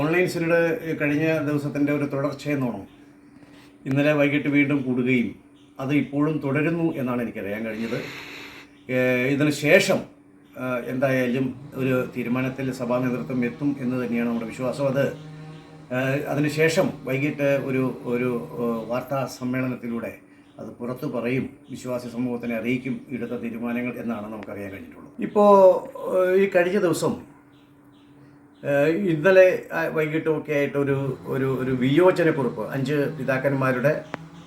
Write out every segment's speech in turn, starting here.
Online synod കഴിഞ്ഞ ദിവസത്തിന്റെ ഒരു തുടർച്ചയെന്നോണം ഇന്നലെ വൈകിട്ട് വീണ്ടും കൂടുകയും അത് ഇപ്പോഴും തുടരുന്നു എന്നാണ് എനിക്കറിയാൻ കഴിഞ്ഞത്. ഇതിന് ശേഷം എന്തായാലും ഒരു തീരുമാനത്തിൽ സഭാ നേതൃത്വം എത്തും എന്ന് തന്നെയാണ് നമ്മുടെ വിശ്വാസം. അത് അതിനുശേഷം വൈകിട്ട് ഒരു ഒരു വാർത്താ സമ്മേളനത്തിലൂടെ അത് പുറത്തു പറയും വിശ്വാസി സമൂഹത്തിനെ അറിയിക്കും എടുത്ത തീരുമാനങ്ങൾ എന്നാണ് നമുക്കറിയാൻ കഴിഞ്ഞിട്ടുള്ളത്. ഇപ്പോൾ ഈ കഴിഞ്ഞ ദിവസം ഇന്നലെ വൈകിട്ടുമൊക്കെ ആയിട്ട് ഒരു ഒരു ഒരു വിയോജനക്കുറിപ്പ് അഞ്ച് പിതാക്കന്മാരുടെ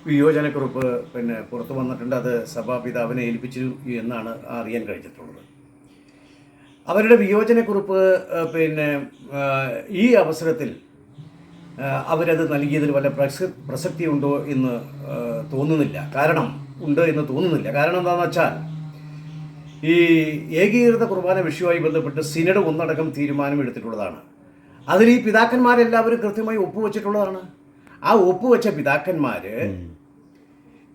വിയോജനക്കുറിപ്പ് പിന്നെ പുറത്തു വന്നിട്ടുണ്ട്. അത് സഭാപിതാവിനെ ഏൽപ്പിച്ചു എന്നാണ് അറിയാൻ കഴിഞ്ഞിട്ടുള്ളത്. അവരുടെ വിയോജനക്കുറിപ്പ് പിന്നെ ഈ അവസരത്തിൽ അവരത് നൽകിയതിൽ വല്ല പ്രസ പ്രസക്തി ഉണ്ടോ എന്ന് തോന്നുന്നില്ല. കാരണം ഉണ്ട് എന്ന് തോന്നുന്നില്ല. കാരണം എന്താണെന്ന് വെച്ചാൽ ഈ ഏകീകൃത കുർബാന വിഷയവുമായി ബന്ധപ്പെട്ട് സിനഡ് ഒന്നടക്കം തീരുമാനം എടുത്തിട്ടുള്ളതാണ് അതിൽ ഈ പിതാക്കന്മാരെല്ലാവരും കൃത്യമായി ഒപ്പുവെച്ചിട്ടുള്ളതാണ്. ആ ഒപ്പുവെച്ച പിതാക്കന്മാർ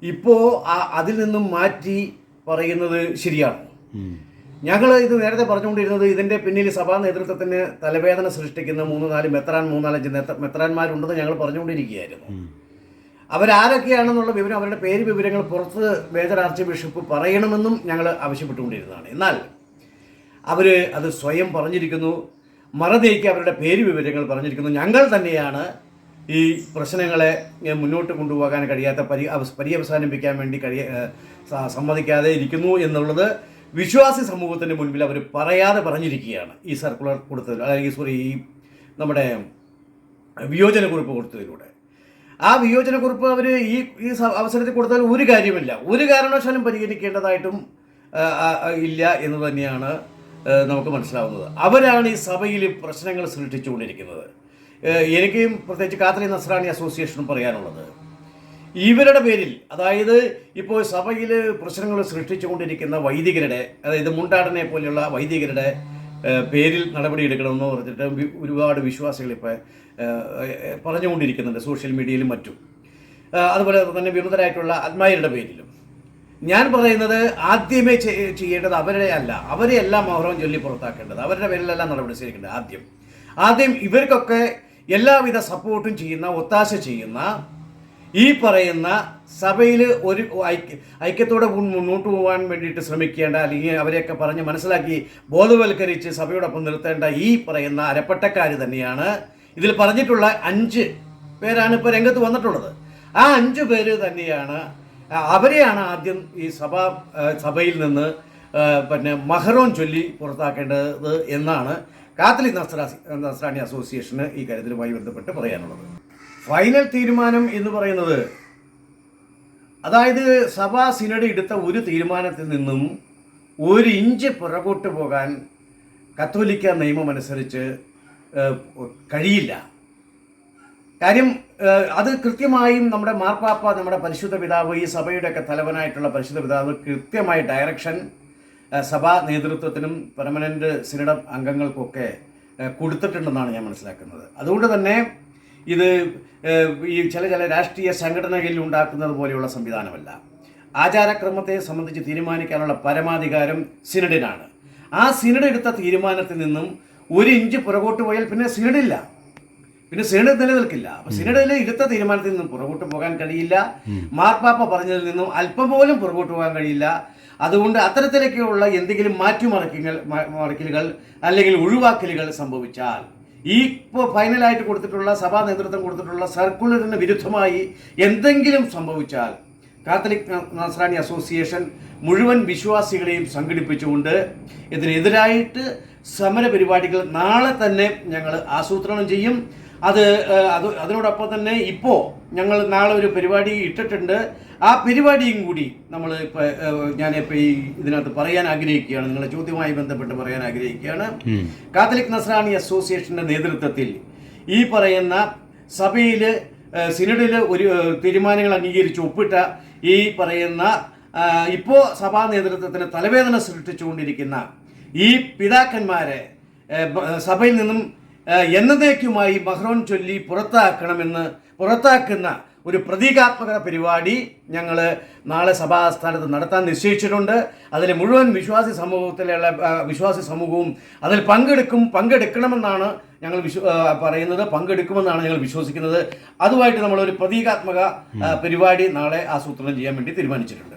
ഇപ്പോൾ ആ- അതിൽ നിന്നും മാറ്റി പറയുന്നത് ശരിയാണ്. ഞങ്ങൾ ഇത് നേരത്തെ പറഞ്ഞുകൊണ്ടിരുന്നത് ഇതിന്റെ പിന്നിൽ സഭാ നേതൃത്വത്തിന് തലവേദന സൃഷ്ടിക്കുന്ന മൂന്ന് നാല് മെത്രാൻ മൂന്നാലഞ്ച് മെത്രാന്മാരുണ്ടെന്ന് ഞങ്ങൾ പറഞ്ഞുകൊണ്ടിരിക്കുകയായിരുന്നു. അവരാരൊക്കെയാണെന്നുള്ള വിവരം അവരുടെ പേര് വിവരങ്ങൾ പുറത്ത് മേജർ ആർച്ച് ബിഷപ്പ് പറയണമെന്നും ഞങ്ങൾ ആവശ്യപ്പെട്ടുകൊണ്ടിരുന്നതാണ്. എന്നാൽ അവർ അത് സ്വയം പറഞ്ഞിരിക്കുന്നു മറതേക്ക് അവരുടെ പേര് വിവരങ്ങൾ പറഞ്ഞിരിക്കുന്നു. ഞങ്ങൾ തന്നെയാണ് ഈ പ്രശ്നങ്ങളെ മുന്നോട്ട് കൊണ്ടുപോകാൻ കഴിയാത്ത പരി പര്യവസാനിപ്പിക്കാൻ വേണ്ടി കഴിയ സമ്മതിക്കാതെ ഇരിക്കുന്നു എന്നുള്ളത് വിശ്വാസി സമൂഹത്തിന്റെ മുൻപിൽ അവർ പറയാതെ പറഞ്ഞിരിക്കുകയാണ്. ഈ സർക്കുലർ കൊടുത്തതിൽ അല്ലെങ്കിൽ സോറി ഈ നമ്മുടെ വിയോജന കുറിപ്പ് കൊടുത്തതിലൂടെ. ആ വിയോജനക്കുറിപ്പ് അവർ ഈ ഈ അവസരത്തിൽ കൊടുത്താൽ ഒരു കാര്യമില്ല. ഒരു കാരണവശാലും പരിഗണിക്കേണ്ടതായിട്ടും ഇല്ല എന്ന് തന്നെയാണ് നമുക്ക് മനസ്സിലാവുന്നത്. അവരാണ് ഈ സഭയിൽ പ്രശ്നങ്ങൾ സൃഷ്ടിച്ചുകൊണ്ടിരിക്കുന്നത്. എനിക്കും പ്രത്യേകിച്ച് കാത്തലി നസ്രാണി അസോസിയേഷനും പറയാനുള്ളത്. ഇവരുടെ പേരിൽ അതായത് ഇപ്പോൾ സഭയിൽ പ്രശ്നങ്ങൾ സൃഷ്ടിച്ചുകൊണ്ടിരിക്കുന്ന വൈദികരുടെ അതായത് മുണ്ടാടനെ പോലെയുള്ള വൈദികരുടെ പേരിൽ നടപടിയെടുക്കണമെന്ന് പറഞ്ഞിട്ട് ഒരുപാട് വിശ്വാസികൾ ഇപ്പോൾ പറഞ്ഞുകൊണ്ടിരിക്കുന്നുണ്ട് സോഷ്യൽ മീഡിയയിലും മറ്റും. അതുപോലെ തന്നെ വിമതരായിട്ടുള്ള ആത്മാരുടെ പേരിലും. ഞാൻ പറയുന്നത് ആദ്യമേ ചെയ്യേണ്ടത് അവരെ അല്ല അവരെ എല്ലാം മൗറം ചൊല്ലി പുറത്താക്കേണ്ടത് അവരുടെ പേരിലെല്ലാം നടപടി സ്വീകരിക്കേണ്ടത് ആദ്യം. ആദ്യം ഇവർക്കൊക്കെ എല്ലാവിധ സപ്പോർട്ടും ചെയ്യുന്ന ഒത്താശ ചെയ്യുന്ന ഈ പറയുന്ന സഭയിൽ ഒരു ഐക്യ ഐക്യത്തോടെ മുന്നോട്ട് പോകാൻ വേണ്ടിയിട്ട് ശ്രമിക്കേണ്ട അല്ലെങ്കിൽ അവരെയൊക്കെ പറഞ്ഞ് മനസ്സിലാക്കി ബോധവൽക്കരിച്ച് സഭയോടൊപ്പം നിർത്തേണ്ട ഈ പറയുന്ന അരപ്പട്ടക്കാർ തന്നെയാണ്. ഇതിൽ പറഞ്ഞിട്ടുള്ള അഞ്ച് പേരാണ് ഇപ്പോൾ രംഗത്ത് വന്നിട്ടുള്ളത്. ആ അഞ്ച് പേര് തന്നെയാണ് അവരെയാണ് ആദ്യം ഈ സഭ സഭയിൽ നിന്ന് പിന്നെ മഹറോൻ ചൊല്ലി പുറത്താക്കേണ്ടത് എന്നാണ് കാത്തലിക് നസ്രാസി നസ്രാണി അസോസിയേഷന് ഈ കാര്യത്തിലുമായി ബന്ധപ്പെട്ട് പറയാനുള്ളത്. ഫൈനൽ തീരുമാനം എന്ന് പറയുന്നത് അതായത് സഭാ സിനഡ് എടുത്ത ഒരു തീരുമാനത്തിൽ നിന്നും ഒരു ഇഞ്ച് പുറകോട്ട് പോകാൻ കത്തോലിക്ക നിയമം അനുസരിച്ച് കഴിയില്ല. കാര്യം അത് കൃത്യമായും നമ്മുടെ മാർപ്പാപ്പ നമ്മുടെ പരിശുദ്ധ പിതാവ് ഈ സഭയുടെയൊക്കെ തലവനായിട്ടുള്ള പരിശുദ്ധ പിതാവ് കൃത്യമായ ഡയറക്ഷൻ സഭാ നേതൃത്വത്തിനും പെർമനന്റ് സിനഡ അംഗങ്ങൾക്കൊക്കെ കൊടുത്തിട്ടുണ്ടെന്നാണ് ഞാൻ മനസ്സിലാക്കുന്നത്. അതുകൊണ്ട് തന്നെ ഇത് ഈ ചില ചില രാഷ്ട്രീയ സംഘടനകളിൽ ഉണ്ടാക്കുന്നത് പോലെയുള്ള സംവിധാനമല്ല. ആചാരക്രമത്തെ സംബന്ധിച്ച് തീരുമാനിക്കാനുള്ള പരമാധികാരം സിനഡിനാണ്. ആ സിനഡ് എടുത്ത തീരുമാനത്തിൽ നിന്നും ഒരു ഇഞ്ച് പുറകോട്ട് പോയാൽ പിന്നെ സിനഡില്ല. പിന്നെ സിനഡ് നിലനിൽക്കില്ല. അപ്പൊ സിനഡിൽ എടുത്ത തീരുമാനത്തിൽ നിന്നും പുറകോട്ട് പോകാൻ കഴിയില്ല. മാർപ്പാപ്പ പറഞ്ഞതിൽ നിന്നും അല്പം പോലും പുറകോട്ട് പോകാൻ കഴിയില്ല. അതുകൊണ്ട് അത്തരത്തിലേക്കുള്ള എന്തെങ്കിലും മാറ്റിമറിക്കൽ മറിക്കലുകൾ അല്ലെങ്കിൽ ഒഴിവാക്കലുകൾ സംഭവിച്ചാൽ ഈ ഇപ്പോൾ ഫൈനലായിട്ട് കൊടുത്തിട്ടുള്ള സഭാ നേതൃത്വം കൊടുത്തിട്ടുള്ള സർക്കുലറിന് വിരുദ്ധമായി എന്തെങ്കിലും സംഭവിച്ചാൽ കാത്തലിക് നസ്രാണി അസോസിയേഷൻ മുഴുവൻ വിശ്വാസികളെയും സംഘടിപ്പിച്ചുകൊണ്ട് ഇതിനെതിരായിട്ട് സമര പരിപാടികൾ നാളെ തന്നെ ഞങ്ങൾ ആസൂത്രണം ചെയ്യും. അത് അത് അതിനോടൊപ്പം തന്നെ ഇപ്പോൾ ഞങ്ങൾ നാളെ ഒരു പരിപാടി ഇട്ടിട്ടുണ്ട്. ആ പരിപാടിയും കൂടി നമ്മൾ ഇപ്പോൾ ഞാനിപ്പോൾ ഈ ഇതിനകത്ത് പറയാൻ ആഗ്രഹിക്കുകയാണ്. നിങ്ങളുടെ ചോദ്യവുമായി ബന്ധപ്പെട്ട് പറയാൻ ആഗ്രഹിക്കുകയാണ്. കാത്തലിക് നസ്രാണി അസോസിയേഷന്റെ നേതൃത്വത്തിൽ ഈ പറയുന്ന സഭയിൽ സിനഡിൽ ഒരു തീരുമാനങ്ങൾ അംഗീകരിച്ച് ഒപ്പിട്ട ഈ പറയുന്ന ഇപ്പോൾ സഭാ നേതൃത്വത്തിന് തലവേദന സൃഷ്ടിച്ചുകൊണ്ടിരിക്കുന്ന ഈ പിതാക്കന്മാരെ സഭയിൽ നിന്നും എന്നതേക്കുമായി മഹ്റോൻ ചൊല്ലി പുറത്താക്കണമെന്ന് പുറത്താക്കുന്ന ഒരു പ്രതീകാത്മക പരിപാടി ഞങ്ങൾ നാളെ സഭാസ്ഥാനത്ത് നടത്താൻ നിശ്ചയിച്ചിട്ടുണ്ട്. അതിൽ മുഴുവൻ വിശ്വാസി സമൂഹത്തിലുള്ള വിശ്വാസി സമൂഹവും അതിൽ പങ്കെടുക്കും പങ്കെടുക്കണമെന്നാണ് ഞങ്ങൾ വിശ്വ പറയുന്നത് പങ്കെടുക്കുമെന്നാണ് ഞങ്ങൾ വിശ്വസിക്കുന്നത്. അതുമായിട്ട് നമ്മളൊരു പ്രതീകാത്മക പരിപാടി നാളെ ആസൂത്രണം ചെയ്യാൻ വേണ്ടി തീരുമാനിച്ചിട്ടുണ്ട്.